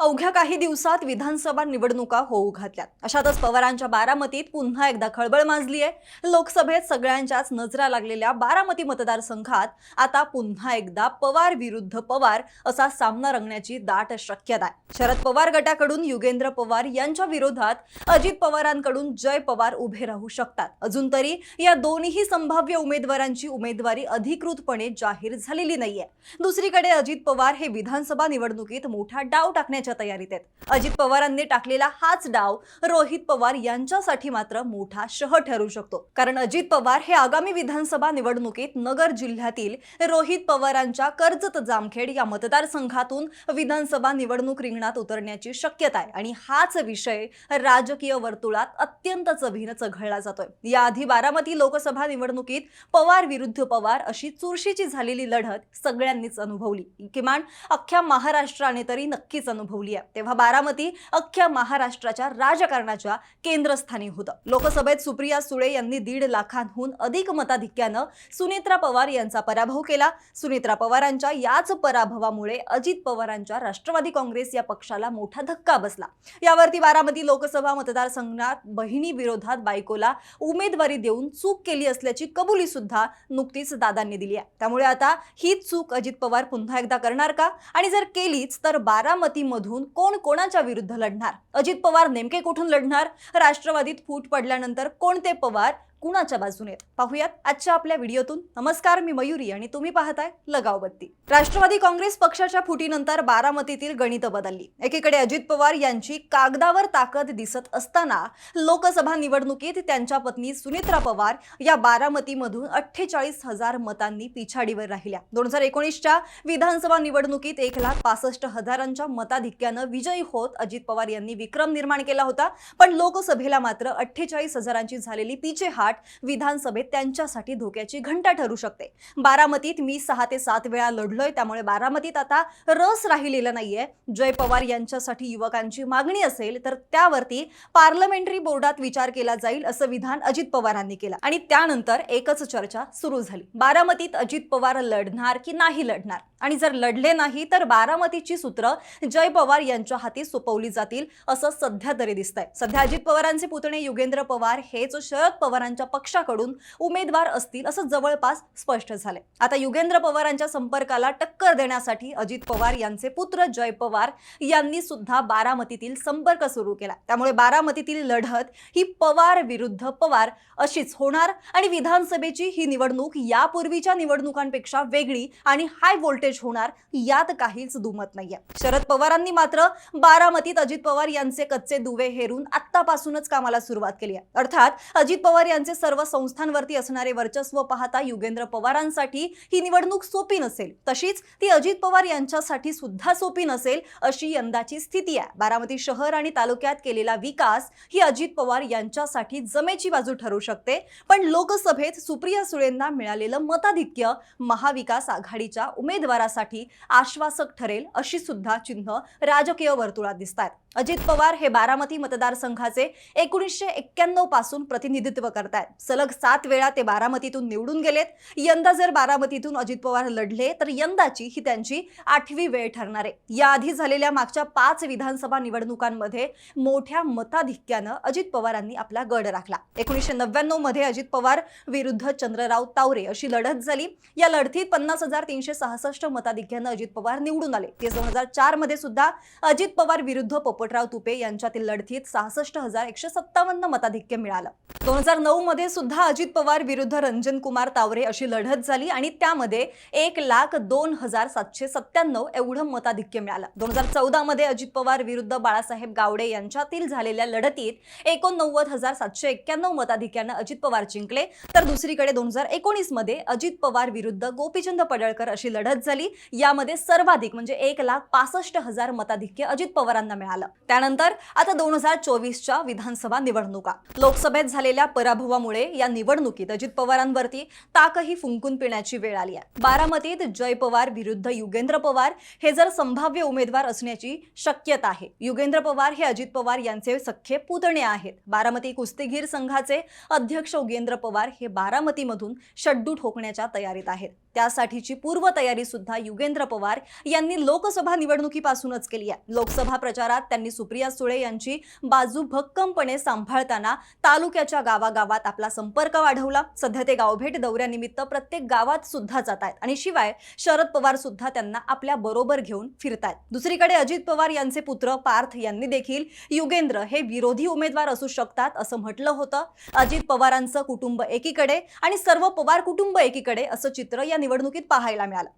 अवघ्या काही दिवसात विधानसभा निवडणुका होऊ घातल्यात. अशातच पवारांच्या बारामतीत पुन्हा एकदा खळबळ माजली आहे लोकसभेत सगळ्यांच्याच नजरा लागलेल्या बारामती मतदारसंघात आता पुन्हा एकदा पवार विरुद्ध पवार असा सामना रंगण्याची दाट शक्यता आहे शरद पवार गटाकडून युगेंद्र पवार यांच्या विरोधात अजित पवारांकडून जय पवार उभे राहू शकतात. अजून तरी या दोन्ही संभाव्य उमेदवारांची उमेदवारी अधिकृतपणे जाहीर झालेली नाहीये. दुसरीकडे अजित पवार हे विधानसभा निवडणुकीत मोठा डाव टाकण्याच्या तयारीत आहेत. अजित पवारांनी टाकलेला हाच डाव रोहित पवार यांच्यासाठी मात्र मोठा शह ठरू शकतो. कारण अजित पवार हे आगामी विधानसभा निवडणुकीत नगर जिल्ह्यातील रोहित पवारांच्या कर्जत जामखेड या मतदारसंघातून विधानसभा निवडणूक रिंगणात उतरण्याची शक्यता आहे. आणि हाच विषय राजकीय वर्तुळात अत्यंत चवीनं चघळला जातोय. याआधी बारामती लोकसभा निवडणुकीत पवार विरुद्ध पवार अशी चुरशीची झालेली लढत सगळ्यांनीच अनुभवली. किमान अख्ख्या महाराष्ट्राने तरी नक्कीच अनुभवली. आहे. तेव्हा बारामती अख्ख्या महाराष्ट्राच्या राजकारणाच्या केंद्रस्थानी होतं. लोकसभेत सुप्रिया सुळे यांनी दीड लाखांहून अधिक मताधिक्यानं सुनेत्रा पवार यांचा पराभव केला. सुनेत्रा पवारांच्या याच पराभवामुळे अजित पवारांच्या राष्ट्रवादी काँग्रेस या पक्षाला मोठा धक्का बसला. यावरती बारामती लोकसभा मतदारसंघात बहिणी विरोधात बायकोला उमेदवारी देऊन चूक केली असल्याची कबुली सुद्धा नुकतीच दादांनी दिली आहे. त्यामुळे आता हीच चूक अजित पवार पुन्हा एकदा करणार का? आणि जर केलीच तर बारामतीमधून कोण कोणाच्या विरुद्ध लढणार? अजित पवार नेमके कुठून लढणार? राष्ट्रवादीत फूट पडल्यानंतर कोणते पवार कुणाच्या बाजूने पाहूयात आजच्या आपल्या व्हिडिओतून. नमस्कार मी मयुरी आणि तुम्ही पाहताय लगाव बत्ती राष्ट्रवादी काँग्रेस पक्षाच्या फुटीनंतर बारामतीतील गणित बदलली. एकीकडे अजित पवार यांची कागदावर ताकद दिसत असताना लोकसभा निवडणुकीत त्यांच्या पत्नी सुनित्रा पवार या बारामतीमधून अठ्ठेचाळीस हजार मतांनी पिछाडीवर राहिल्या. दोन हजार एकोणीसच्या विधानसभा निवडणुकीत एक लाख पासष्ट हजारांच्या मताधिक्यानं विजयी होत अजित पवार यांनी विक्रम निर्माण केला होता. पण लोकसभेला मात्र अठ्ठेचाळीस हजारांची झालेली पिछेहाट विधानसभेत त्यांच्यासाठी धोक्याची घंटा ठरू शकते. बारामतीत मी सहा ते सात वेळा लढलोय त्यामुळे बारामतीत आता रस राहिलेला नाहीये. जय पवार यांच्यासाठी युवकांची मागणी असेल तर त्यावरती पार्लमेंटरी बोर्डात विचार केला जाईल असं विधान अजित पवारांनी केलं. आणि त्यानंतर एकच चर्चा सुरू झाली. बारामतीत अजित पवार लढणार की नाही लढणार? आणि जर लढले नाही तर बारामतीची सूत्र जय पवार यांच्या हाती सोपवली जातील असं सध्या तरी दिसतंय. सध्या अजित पवारांचे पुतणे युगेंद्र पवार हेच शरद पवारांच्या पक्षाकडून उमेदवार असतील असं जवळपास स्पष्ट झालंय. आता युगेंद्र पवारांच्या संपर्काला टक्कर देण्यासाठी अजित पवार यांचे पुत्र जय पवार यांनी सुद्धा बारामतीतील संपर्क सुरू केला. त्यामुळे बारामतीतील लढत ही पवार विरुद्ध पवार अशीच होणार आणि विधानसभेची ही निवडणूक यापूर्वीच्या निवडणुकांपेक्षा वेगळी आणि हाय व्होल्टेज होणार यात काहीच दुमत नाहीये. शरद पवारांनी मात्र बारामतीत अजित पवार यांचे कच्चे दुवे हेरून आत्तापासूनच कामाला सुरुवात केली आहे. अर्थात अजित पवार यांचे सर्व संस्थांवरती असणारे वर्चस्व पाहता युगेंद्र पवारांसाठी ही निवडणूक सोपी नसेल. तशीच ती अजित पवार यांच्यासाठी सुद्धा सोपी नसेल अशी यंदाची स्थिती आहे. बारामती शहर आणि तालुक्यात केलेला विकास ही अजित पवार यांच्यासाठी जमेची बाजू ठरू शकते. पण लोकसभेत सुप्रिया सुळेंना मिळालेलं मताधिक्य महाविकास आघाडीच्या उमेदवार उमेदवारासाठी आश्वासक ठरेल अशी सुद्धा चिन्ह राजकीय वर्तुळात दिसत आहेत अजित पवार हे बारामती मतदारसंघाचे एकोणीसशे एक्क्याण्णवपासून प्रतिनिधित्व करतायत. सलग सात वेळा ते बारामतीतून निवडून गेलेत. यंदा जर बारामतीतून अजित पवार लढले तर यंदाची ही त्यांची आठवी वेळ ठरणार आहे. याआधी झालेल्या मागच्या पाच विधानसभा निवडणुकांमध्ये मोठ्या मताधिक्यानं अजित पवारांनी आपला गड राखला. एकोणीसशे नव्याण्णवमध्ये अजित पवार विरुद्ध चंद्रराव तावरे अशी लढत झाली. या लढतीत पन्नास हजार तीनशे सहासष्ट मताधिक्यानं अजित पवार निवडून आले. ते दोन हजार चारमध्ये सुद्धा अजित पवार विरुद्ध पोपटराव तुपे यांच्यातील लढतीत सहासष्ट हजार एकशे सत्तावन्न मताधिक्य मिळालं. दोन हजार नऊ मध्ये सुद्धा अजित पवार विरुद्ध रंजन कुमार तावरे अशी लढत झाली आणि त्यामध्ये एक लाख दोन हजार सातशे सत्त्याण्णव एवढं मताधिक्य मिळालं. दोन हजार चौदा मध्ये अजित पवार विरुद्ध बाळासाहेब गावडे यांच्यातील झालेल्या लढतीत एकोणनव्वद हजार सातशे एक्क्याण्णव मताधिक्यानं अजित पवार जिंकले. तर दुसरीकडे दोन हजार एकोणीसमध्ये अजित पवार विरुद्ध गोपीचंद पडळकर अशी लढत झाली. यामध्ये सर्वाधिक म्हणजे एक लाख पासष्ट हजार मताधिक्य अजित पवारांना मिळालं. त्यानंतर आता दोन हजार चोवीसच्या विधानसभा निवडणुका. लोकसभेत झालेल्या पराभवामुळे या निवडणुकीत अजित पवारांवरती ताकही फुंकून पिण्याची वेळ आली आहे. बारामतीत जय पवार विरुद्ध युगेंद्र पवार हे जर संभाव्य उमेदवार असण्याची शक्यता आहे. युगेंद्र पवार हे अजित पवार यांचे सख्खे पुतणे आहेत. बारामती कुस्तीगीर संघाचे अध्यक्ष युगेंद्र पवार हे बारामतीमधून शड्डू ठोकण्याच्या तयारीत आहेत. त्यासाठीची पूर्वतयारी सुद्धा सुद्धा युगेंद्र पवार यांनी लोकसभा निवडणुकीपासूनच केली आहे. लोकसभा प्रचारात त्यांनी सुप्रिया सुळे यांची बाजू भक्कमपणे सांभाळताना तालुक्याच्या गावागावात आपला संपर्क वाढवला. सध्या ते गावभेट दौऱ्यानिमित्त प्रत्येक गावात सुद्धा जात आहेत. आणि शिवाय शरद पवार सुद्धा त्यांना आपल्या बरोबर घेऊन फिरतायत दुसरीकडे अजित पवार यांचे पुत्र पार्थ यांनी देखील युगेंद्र हे विरोधी उमेदवार असू शकतात असं म्हटलं होतं. अजित पवारांचं कुटुंब एकीकडे आणि सर्व पवार कुटुंब एकीकडे असं चित्र या निवडणुकीत पाहायला मिळालं.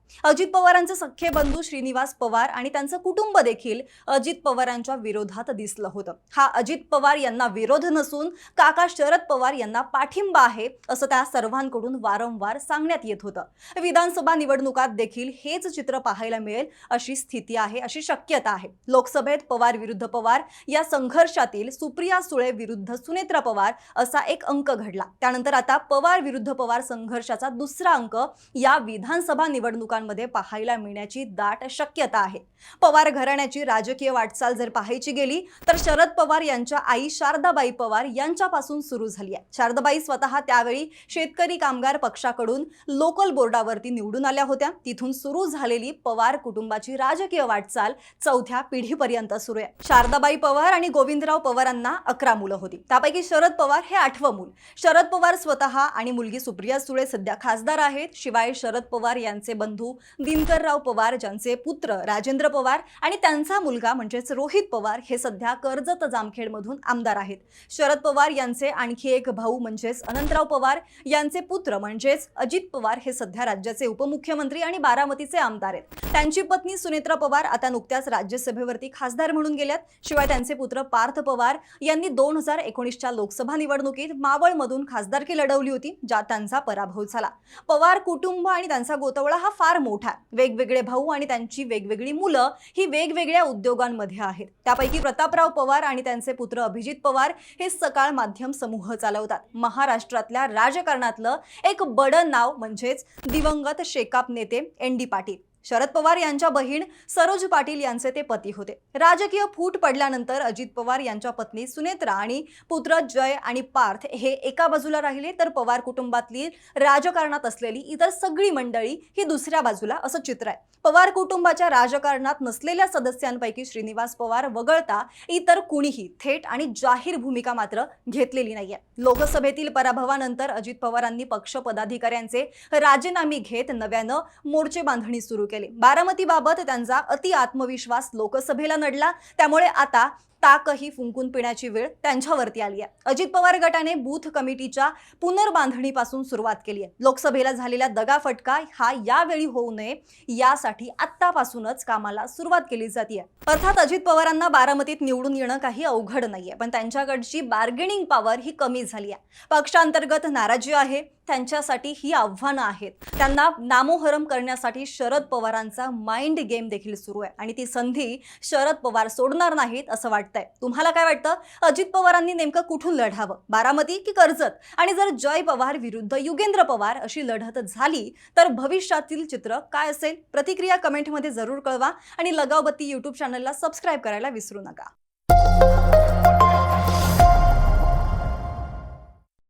अजित पवारांचे सख्खे बंधू श्रीनिवास पवार आणि त्यांचं कुटुंब देखील अजित पवारांच्या विरोधात दिसलं होतं. हा अजित पवार यांना विरोध नसून काका शरद पवार यांना पाठिंबा आहे असं त्या सर्वांकडून वारंवार सांगण्यात येत होतं. विधानसभा निवडणुकात देखील हेच चित्र पाहायला मिळेल अशी स्थिती आहे अशी शक्यता आहे. लोकसभेत पवार विरुद्ध पवार या संघर्षातील सुप्रिया सुळे विरुद्ध सुनेत्रा पवार असा एक अंक घडला. त्यानंतर आता पवार विरुद्ध पवार संघर्षाचा दुसरा अंक या विधानसभा निवडणुकांमध्ये पाहायला मिळण्याची दाट शक्यता आहे. पवार घराण्याची राजकीय वाटचाल जर पाहायची गेली तर शरद पवार यांच्या आई शारदाबाई पवार यांच्यापासून सुरू झाली आहे. शारदाबाई स्वतः त्यावेळी शेतकरी कामगार पक्षाकडून लोकल बोर्डावरती निवडून आल्या होत्या. तिथून सुरू झालेली पवार कुटुंबाची राजकीय वाटचाल चौथ्या पिढीपर्यंत सुरू आहे. शारदाबाई पवार आणि गोविंदराव पवारांना अकरा मुलं होती. त्यापैकी शरद पवार हे आठवं मूल. शरद पवार स्वतः आणि मुलगी सुप्रिया सुळे सध्या खासदार आहेत. शिवाय शरद पवार यांचे बंधू दिनकरराव पवार ज्यांचे पुत्र राजेंद्र पवार आणि त्यांचा मुलगा म्हणजेच रोहित पवार हे सध्या कर्जत जामखेडमधून आमदार आहेत. शरद पवार यांचे आणखी एक भाऊ म्हणजेच अनंतराव पवार यांचे पुत्र म्हणजेच अजित पवार हे सध्या राज्याचे उपमुख्यमंत्री आणि बारामतीचे आमदार आहेत. त्यांची पत्नी सुनेत्रा पवार आता नुकत्याच राज्यसभेवरती खासदार म्हणून गेल्यात. शिवाय त्यांचे पुत्र पार्थ पवार यांनी दोन हजार एकोणीसच्या लोकसभा निवडणुकीत मावळमधून खासदारकी लढवली होती ज्यात त्यांचा पराभव झाला. पवार कुटुंब आणि त्यांचा गोतवळा हा फार मोठा आहे. वेगवेगळे भाऊ आणि त्यांची वेगवेगळी मुलं ही वेगवेगळ्या उद्योगांमध्ये आहेत. त्यापैकी प्रतापराव पवार आणि त्यांचे पुत्र अभिजित पवार हे सकाळ माध्यम समूह चालवतात. महाराष्ट्रातल्या राजकारणातलं एक बडं नाव म्हणजेच दिवंगत शेकाप नेते एन डी पाटील. शरद पवार यांच्या बहीण सरोज पाटील यांचे ते पती होते. राजकीय फूट पडल्यानंतर अजित पवार यांच्या पत्नी सुनेत्रा आणि पुत्र जय आणि पार्थ हे एका बाजूला राहिले तर पवार कुटुंबातली राजकारणात असलेली इतर सगळी मंडळी ही दुसऱ्या बाजूला असं चित्र आहे. पवार कुटुंबाच्या राजकारणात नसलेल्या सदस्यांपैकी श्रीनिवास पवार वगळता इतर कुणीही थेट आणि जाहीर भूमिका मात्र घेतलेली नाहीये. लोकसभेतील पराभवानंतर अजित पवारांनी पक्ष पदाधिकाऱ्यांचे राजीनामे घेत नव्यानं मोर्चे बांधणी सुरू बारामती बारामतीबाबत त्यांचा अति आत्मविश्वास लोकसभेला नडला. त्यामुळे आता ताकही फुंकून पिण्याची वेळ त्यांच्यावरती आली आहे. अजित पवार गटाने बूथ कमिटीच्या पुनर्बांधणीपासून सुरुवात केली आहे. लोकसभेला झालेला दगाफटका हा यावेळी होऊ नये यासाठी आत्तापासूनच कामाला सुरुवात केली जाते अर्थात अजित पवारांना बारामतीत निवडून येणं काही अवघड नाहीये पण त्यांच्याकडची बार्गेनिंग पॉवर ही कमी झाली आहे पक्षांतर्गत नाराजी आहे त्यांच्यासाठी ही आव्हानं आहेत. त्यांना नामोहरम करण्यासाठी शरद पवार पवारांचा माइंड गेम देखील सुरू आहे. आणि ती संधी शरद पवार सोडणार नाहीत असं वाटतंय. तुम्हाला काय वाटतं? अजित पवारांनी नेमकं कुठून लढावं? बारामती की कर्जत? आणि जर जय पवार विरुद्ध युगेंद्र पवार अशी लढत झाली तर भविष्यातील चित्र काय असेल? प्रतिक्रिया कमेंटमध्ये जरूर कळवा. आणि लगावबत्ती यूट्यूब चॅनलला सबस्क्राईब करायला विसरू नका.